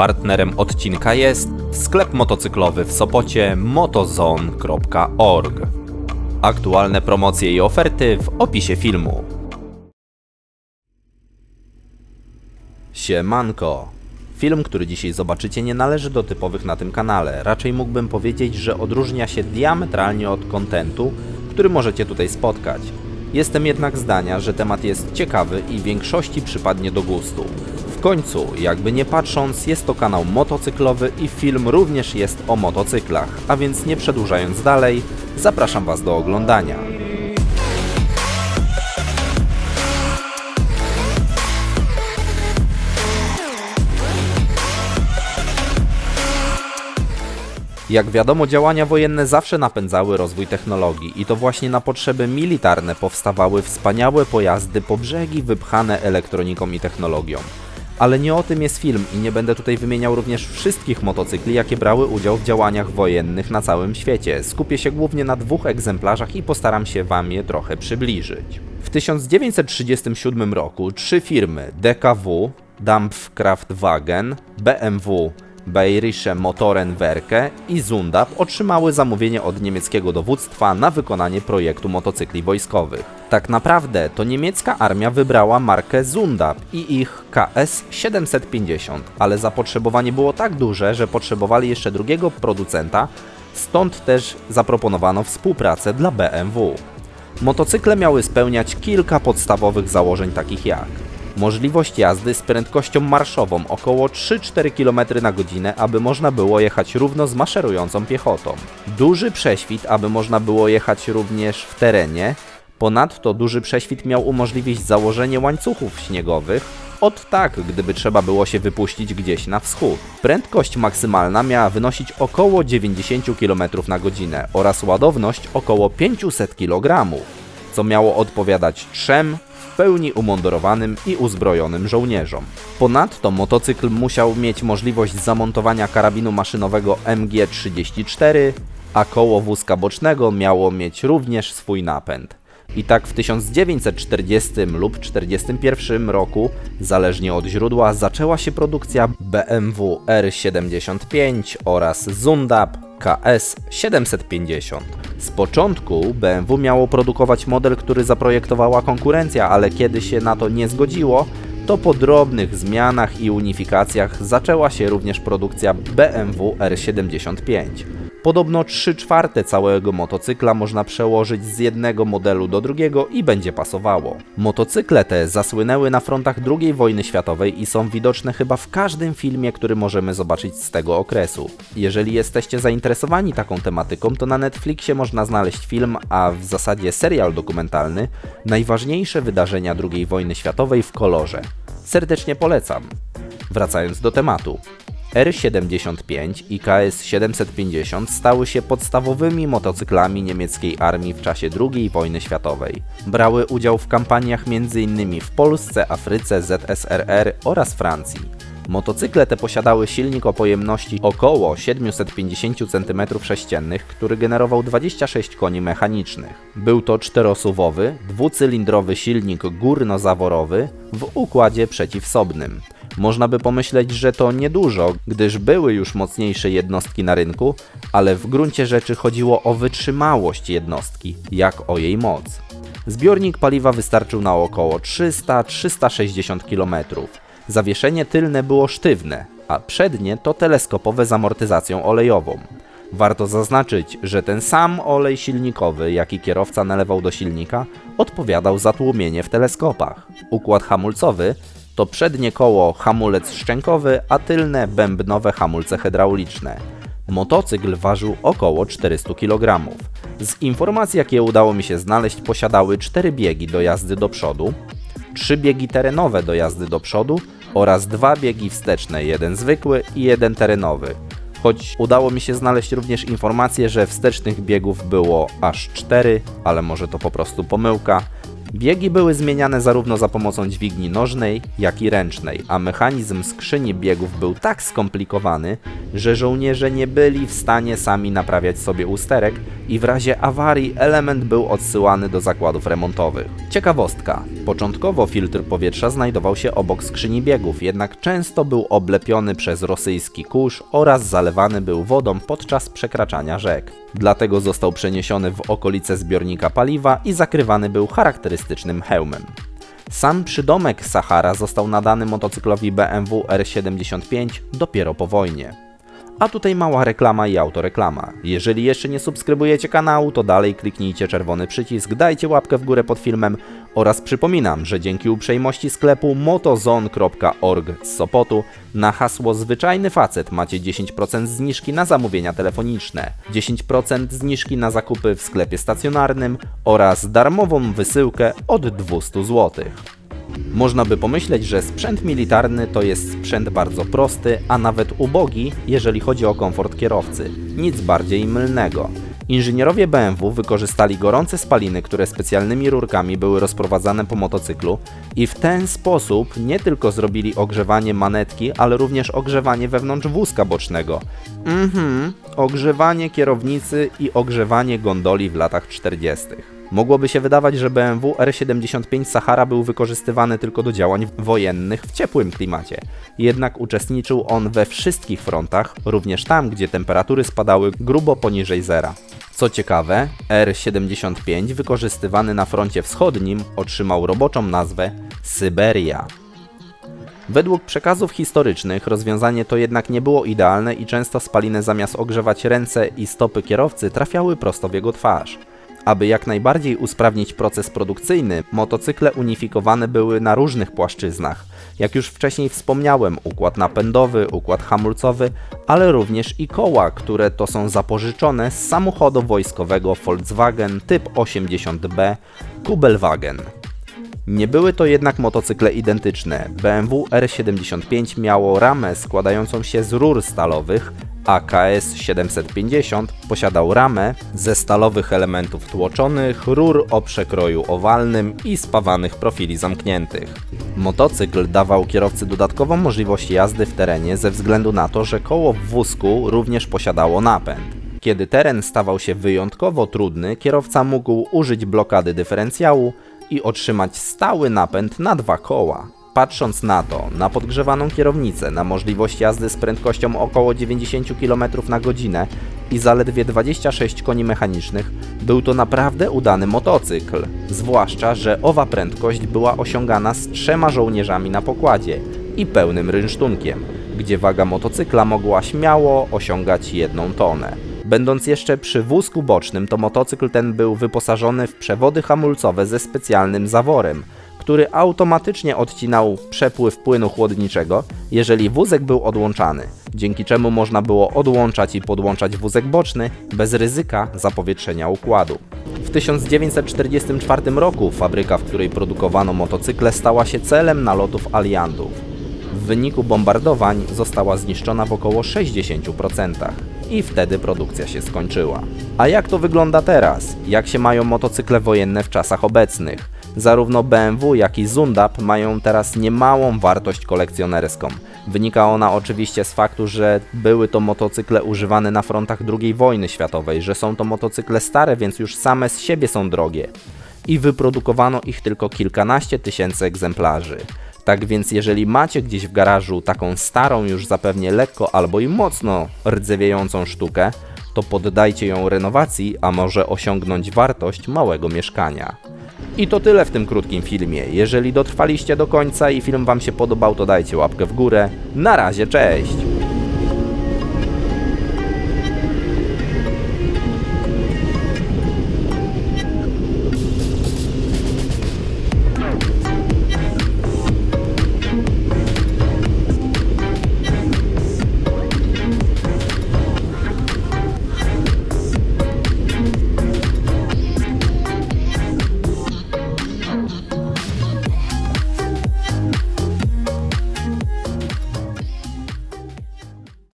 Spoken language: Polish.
Partnerem odcinka jest sklep motocyklowy w Sopocie motozone.org. Aktualne promocje i oferty w opisie filmu. Siemanko. Film, który dzisiaj zobaczycie, nie należy do typowych na tym kanale. Raczej mógłbym powiedzieć, że odróżnia się diametralnie od kontentu, który możecie tutaj spotkać. Jestem jednak zdania, że temat jest ciekawy i większości przypadnie do gustu. W końcu, jakby nie patrząc, jest to kanał motocyklowy i film również jest o motocyklach, a więc nie przedłużając dalej, zapraszam Was do oglądania. Jak wiadomo, działania wojenne zawsze napędzały rozwój technologii i to właśnie na potrzeby militarne powstawały wspaniałe pojazdy po brzegi wypchane elektroniką i technologią. Ale nie o tym jest film i nie będę tutaj wymieniał również wszystkich motocykli, jakie brały udział w działaniach wojennych na całym świecie. Skupię się głównie na dwóch egzemplarzach i postaram się Wam je trochę przybliżyć. W 1937 roku trzy firmy DKW, Dampfkraftwagen, BMW Bayerische Motorenwerke i Zundap otrzymały zamówienie od niemieckiego dowództwa na wykonanie projektu motocykli wojskowych. Tak naprawdę to niemiecka armia wybrała markę Zundap i ich KS 750, ale zapotrzebowanie było tak duże, że potrzebowali jeszcze drugiego producenta, stąd też zaproponowano współpracę dla BMW. Motocykle miały spełniać kilka podstawowych założeń takich jak Możliwość jazdy z prędkością marszową około 3-4 km na godzinę, aby można było jechać równo z maszerującą piechotą. Duży prześwit, aby można było jechać również w terenie. Ponadto duży prześwit miał umożliwić założenie łańcuchów śniegowych, od tak, gdyby trzeba było się wypuścić gdzieś na wschód. Prędkość maksymalna miała wynosić około 90 km na godzinę oraz ładowność około 500 kg, co miało odpowiadać trzem w pełni umundurowanym i uzbrojonym żołnierzom. Ponadto motocykl musiał mieć możliwość zamontowania karabinu maszynowego MG-34, a koło wózka bocznego miało mieć również swój napęd. I tak w 1940 lub 1941 roku, zależnie od źródła, zaczęła się produkcja BMW R75 oraz Zundab KS750. Z początku BMW miało produkować model, który zaprojektowała konkurencja, ale kiedy się na to nie zgodziło, to po drobnych zmianach i unifikacjach zaczęła się również produkcja BMW R75. Podobno 3 czwarte całego motocykla można przełożyć z jednego modelu do drugiego i będzie pasowało. Motocykle te zasłynęły na frontach II wojny światowej i są widoczne chyba w każdym filmie, który możemy zobaczyć z tego okresu. Jeżeli jesteście zainteresowani taką tematyką, to na Netflixie można znaleźć film, a w zasadzie serial dokumentalny Najważniejsze wydarzenia II wojny światowej w kolorze. Serdecznie polecam. Wracając do tematu. R75 i KS750 stały się podstawowymi motocyklami niemieckiej armii w czasie II wojny światowej. Brały udział w kampaniach m.in. w Polsce, Afryce, ZSRR oraz Francji. Motocykle te posiadały silnik o pojemności około 750 cm3, który generował 26 koni mechanicznych. Był to czterosuwowy, dwucylindrowy silnik górnozaworowy w układzie przeciwsobnym. Można by pomyśleć, że to niedużo, gdyż były już mocniejsze jednostki na rynku, ale w gruncie rzeczy chodziło o wytrzymałość jednostki, jak o jej moc. Zbiornik paliwa wystarczył na około 300-360 km. Zawieszenie tylne było sztywne, a przednie to teleskopowe z amortyzacją olejową. Warto zaznaczyć, że ten sam olej silnikowy, jaki kierowca nalewał do silnika, odpowiadał za tłumienie w teleskopach. Układ hamulcowy to przednie koło hamulec szczękowy, a tylne bębnowe hamulce hydrauliczne. Motocykl ważył około 400 kg. Z informacji, jakie udało mi się znaleźć, posiadały 4 biegi do jazdy do przodu, 3 biegi terenowe do jazdy do przodu oraz dwa biegi wsteczne, jeden zwykły i jeden terenowy. Choć udało mi się znaleźć również informację, że wstecznych biegów było aż 4, ale może to po prostu pomyłka. Biegi były zmieniane zarówno za pomocą dźwigni nożnej, jak i ręcznej, a mechanizm skrzyni biegów był tak skomplikowany, że żołnierze nie byli w stanie sami naprawiać sobie usterek i w razie awarii element był odsyłany do zakładów remontowych. Ciekawostka. Początkowo filtr powietrza znajdował się obok skrzyni biegów, jednak często był oblepiony przez rosyjski kurz oraz zalewany był wodą podczas przekraczania rzek. Dlatego został przeniesiony w okolice zbiornika paliwa i zakrywany był charakterystycznym hełmem. Sam przydomek Sahara został nadany motocyklowi BMW R75 dopiero po wojnie. A tutaj mała reklama i autoreklama. Jeżeli jeszcze nie subskrybujecie kanału, to dalej kliknijcie czerwony przycisk, dajcie łapkę w górę pod filmem oraz przypominam, że dzięki uprzejmości sklepu motozone.org z Sopotu na hasło zwyczajny facet macie 10% zniżki na zamówienia telefoniczne, 10% zniżki na zakupy w sklepie stacjonarnym oraz darmową wysyłkę od 200 zł. Można by pomyśleć, że sprzęt militarny to jest sprzęt bardzo prosty, a nawet ubogi, jeżeli chodzi o komfort kierowcy. Nic bardziej mylnego. Inżynierowie BMW wykorzystali gorące spaliny, które specjalnymi rurkami były rozprowadzane po motocyklu i w ten sposób nie tylko zrobili ogrzewanie manetki, ale również ogrzewanie wewnątrz wózka bocznego. Mhm, ogrzewanie kierownicy i ogrzewanie gondoli w latach 40. Mogłoby się wydawać, że BMW R75 Sahara był wykorzystywany tylko do działań wojennych w ciepłym klimacie. Jednak uczestniczył on we wszystkich frontach, również tam, gdzie temperatury spadały grubo poniżej zera. Co ciekawe, R75 wykorzystywany na froncie wschodnim otrzymał roboczą nazwę Syberia. Według przekazów historycznych rozwiązanie to jednak nie było idealne i często spaliny zamiast ogrzewać ręce i stopy kierowcy trafiały prosto w jego twarz. Aby jak najbardziej usprawnić proces produkcyjny, motocykle unifikowane były na różnych płaszczyznach. Jak już wcześniej wspomniałem, układ napędowy, układ hamulcowy, ale również i koła, które to są zapożyczone z samochodu wojskowego Volkswagen typ 80B Kubelwagen. Nie były to jednak motocykle identyczne. BMW R75 miało ramę składającą się z rur stalowych, a KS 750 posiadał ramę ze stalowych elementów tłoczonych, rur o przekroju owalnym i spawanych profili zamkniętych. Motocykl dawał kierowcy dodatkową możliwość jazdy w terenie ze względu na to, że koło w wózku również posiadało napęd. Kiedy teren stawał się wyjątkowo trudny, kierowca mógł użyć blokady dyferencjału i otrzymać stały napęd na dwa koła. Patrząc na to, na podgrzewaną kierownicę, na możliwość jazdy z prędkością około 90 km na godzinę i zaledwie 26 koni mechanicznych, był to naprawdę udany motocykl. Zwłaszcza, że owa prędkość była osiągana z trzema żołnierzami na pokładzie i pełnym rynsztunkiem, gdzie waga motocykla mogła śmiało osiągać jedną tonę. Będąc jeszcze przy wózku bocznym, to motocykl ten był wyposażony w przewody hamulcowe ze specjalnym zaworem, który automatycznie odcinał przepływ płynu chłodniczego, jeżeli wózek był odłączany, dzięki czemu można było odłączać i podłączać wózek boczny bez ryzyka zapowietrzenia układu. W 1944 roku fabryka, w której produkowano motocykle, stała się celem nalotów aliantów. W wyniku bombardowań została zniszczona w około 60% i wtedy produkcja się skończyła. A jak to wygląda teraz? Jak się mają motocykle wojenne w czasach obecnych? Zarówno BMW, jak i Zundap mają teraz niemałą wartość kolekcjonerską. Wynika ona oczywiście z faktu, że były to motocykle używane na frontach II wojny światowej, że są to motocykle stare, więc już same z siebie są drogie. I wyprodukowano ich tylko kilkanaście tysięcy egzemplarzy. Tak więc jeżeli macie gdzieś w garażu taką starą już zapewnie lekko albo i mocno rdzewiejącą sztukę, to poddajcie ją renowacji, a może osiągnąć wartość małego mieszkania. I to tyle w tym krótkim filmie. Jeżeli dotrwaliście do końca i film Wam się podobał, to dajcie łapkę w górę. Na razie, cześć!